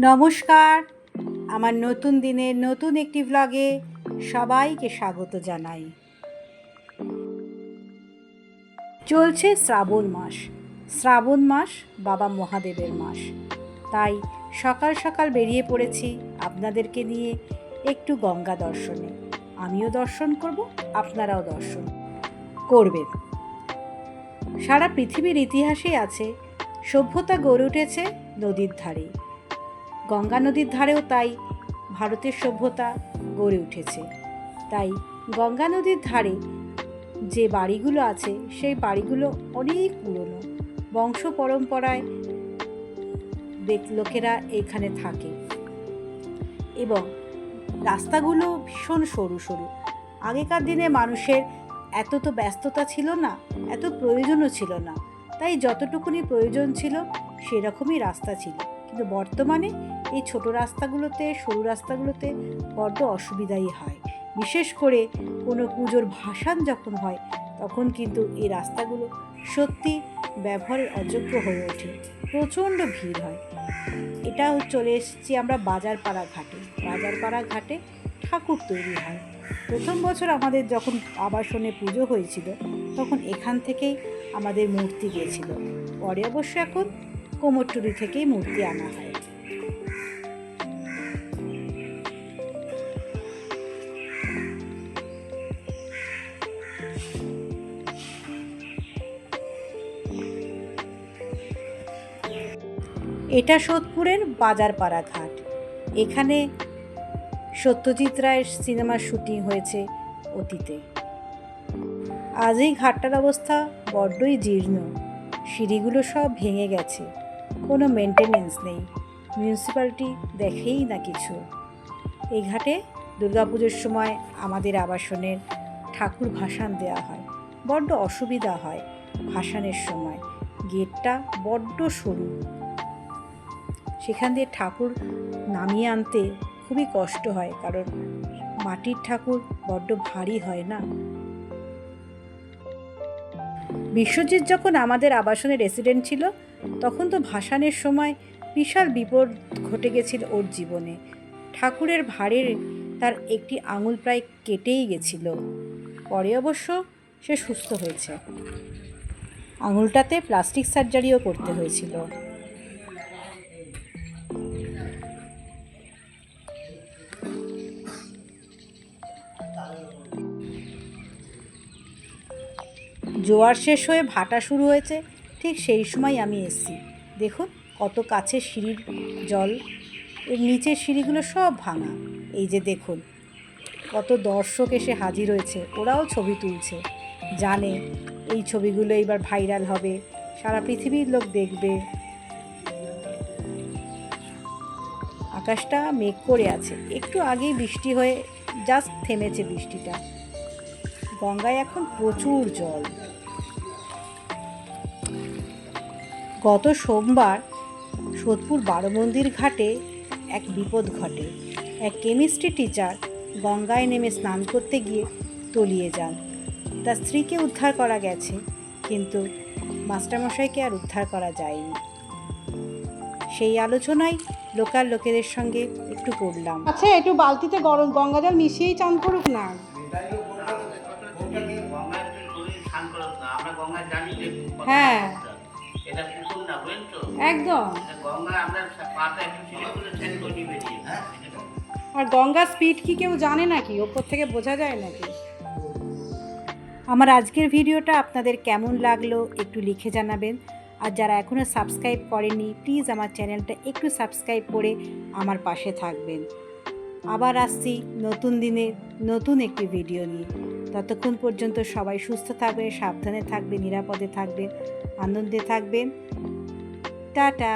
নমস্কার। আমার নতুন দিনের নতুন একটি ভ্লগে সবাইকে স্বাগত জানাই। চলছে শ্রাবণ মাস। শ্রাবণ মাস বাবা মহাদেবের মাস। তাই সকাল সকাল বেরিয়ে পড়েছি আপনাদেরকে নিয়ে একটু গঙ্গা দর্শনে। আমিও দর্শন করব, আপনারাও দর্শন করবেন। সারা পৃথিবীর ইতিহাসে আছে, সভ্যতা গড়ে উঠেছে নদীর ধারে। গঙ্গা নদীর ধারেও তাই ভারতের সভ্যতা গড়ে উঠেছে। তাই গঙ্গা নদীর ধারে যে বাড়িগুলো আছে, সেই বাড়িগুলো অনেক পুরনো। বংশ পরম্পরায় লোকেরা এখানে থাকে। এবং রাস্তাগুলো ভীষণ সরু সরু। আগেকার দিনে মানুষের এত তো ব্যস্ততা ছিল না, এত প্রয়োজনও ছিল না। তাই যতটুকুনি প্রয়োজন ছিল, সেরকমই রাস্তা ছিল। কিন্তু বর্তমানে এই ছোট রাস্তাগুলোতে, সরু রাস্তাগুলোতে বড্ড অসুবিধাই হয়। বিশেষ করে কোনো পুজোর ভাসান যখন হয়, তখন কিন্তু এই রাস্তাগুলো সত্যি ব্যবহারের অযোগ্য হয়ে ওঠে। প্রচণ্ড ভিড় হয়। এটাও চলে এসেছি আমরা বাজারপাড়া ঘাটে। বাজারপাড়া ঘাটে ঠাকুর তৈরি হয়। প্রথম বছর আমাদের যখন আবাসনে পুজো হয়েছিল, তখন এখান থেকেই আমাদের মূর্তি গিয়েছিল। পরে অবশ্য এখন কোমরটুলি থেকেই মূর্তি আনা হয়। এটা সোদপুরের বাজারপাড়া ঘাট। এখানে সত্যজিৎ রায়ের সিনেমার শুটিং হয়েছে অতীতে। আজ এই ঘাটটার অবস্থা বড্ডই জীর্ণ। সিঁড়িগুলো সব ভেঙে গেছে। কোনো মেনটেনেন্স নেই। মিউনিসিপ্যালিটি দেখেই না কিছু। এই ঘাটে দুর্গাপুজোর সময় আমাদের আবাসনের ঠাকুর ভাসান দেওয়া হয়। বড্ড অসুবিধা হয় ভাসানের সময়। গেটটা বড্ড সরু। সেখান দিয়ে ঠাকুর নামিয়ে আনতে খুবই কষ্ট হয়, কারণ মাটির ঠাকুর বড্ড ভারী হয় না। বিশ্বজিৎ যখন আমাদের আবাসনে রেসিডেন্ট ছিল তখন তো ভাসানের সময় বিশাল বিপদ ঘটে গেছিল ওর জীবনে। ঠাকুরের ভারের তার একটি আঙুল প্রায় কেটেই গেছিল। পরে অবশ্য সে সুস্থ হয়েছে। আঙুলটাতে প্লাস্টিক সার্জারিও করতে হয়েছিল। জোয়ার শেষ হয়ে ভাটা শুরু হয়েছে। ঠিক সেই সময় আমি এসছি। দেখুন কত কাছে সিঁড়ির জল। এর নিচের সিঁড়িগুলো সব ভাঙা। এই যে দেখুন, কত দর্শক এসে হাজির হয়েছে। ওরাও ছবি তুলছে। জানে এই ছবিগুলো এবার ভাইরাল হবে। সারা পৃথিবীর লোক দেখবে। আকাশটা মেঘ করে আছে। একটু আগেই বৃষ্টি হয়ে জাস্ট থেমেছে বৃষ্টিটা। গঙ্গায় এখন প্রচুর জল। গত সোমবার সোদপুর বারো মন্দির ঘাটে এক বিপদ ঘটে। এক কেমিস্ট্রি টিচার গঙ্গায় নেমে স্নান করতে গিয়ে তলিয়ে যান। তার স্ত্রীকে উদ্ধার করা গেছে কিন্তু মাস্টারমশাইকে আর উদ্ধার করা যায়নি। সেই আলোচনায় লোকাল লোকেদের সঙ্গে একটু করলাম আচ্ছা একটু বালতিতে গরম গঙ্গা জল মিশিয়েই চান করুক না। হ্যাঁ। একদম। গঙ্গা হ্যাঁ। আর গঙ্গার স্পিড কি কেউ জানে নাকি? ওপর থেকে বোঝা যায় নাকি? আমার আজকের ভিডিওটা আপনাদের কেমন লাগল একটু লিখে জানাবেন। আর যারা এখনও সাবস্ক্রাইব করেনি প্লিজ আমার চ্যানেলটা একটু সাবস্ক্রাইব করে আমার পাশে থাকবেন। আবার আসছি নতুন দিনে নতুন একটি ভিডিও নিয়ে। ততক্ষণ পর্যন্ত সবাই সুস্থ থাকবে সাবধানে থাকবে নিরাপদে থাকবে আনন্দে থাকবেন। টাটা!